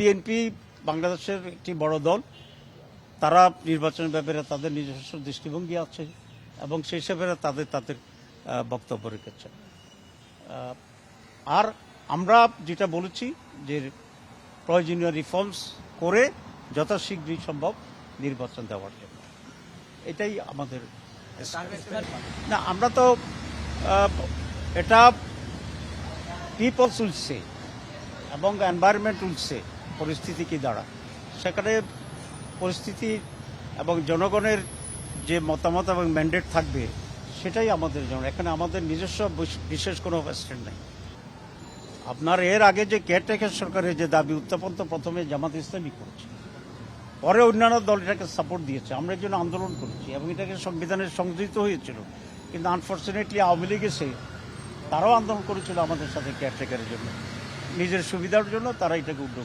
BNP বাংলাদেশের একটি বড় দল। তারা নির্বাচনের ব্যাপারে তাদের নিজস্ব দৃষ্টিভঙ্গি আছে এবং সেই হিসাবে তাদের তাদের বক্তব্য রেখেছে। আর আমরা যেটা বলেছি যে প্রয়োজনীয় রিফর্মস করে যথাশীঘ্রই সম্ভব নির্বাচন দেওয়ার জন্য। এটাই আমাদের না, আমরা তো এটা পিপলস উলছে এবং এনভায়রনমেন্ট উলছে। পরিস্থিতি কি দাঁড়া? সেখানে পরিস্থিতি এবং জনগণের যে মতামত এবং ম্যান্ডেট থাকবে, সেটাই আমাদের জন্য। এখানে আমাদের নিজস্ব বিশেষ কোনো স্ট্যান্ড নেই। আপনার এর আগে যে কেয়ারটেকার সরকারের যে দাবি, উত্থাপন তো প্রথমে জামাত ইসলামী করেছে। পরে অন্যান্য দল এটাকে সাপোর্ট দিয়েছে। আমরা এর জন্য আন্দোলন করেছি এবং এটাকে সংবিধানে সংযোজিত হয়েছিল। কিন্তু আনফর্চুনেটলি আওয়ামী লীগ এসে তারাও আন্দোলন করেছিল আমাদের সাথে কেয়ারটেকারের জন্য। নিজের সুবিধার জন্য তারা এটাকে উদ্যোগ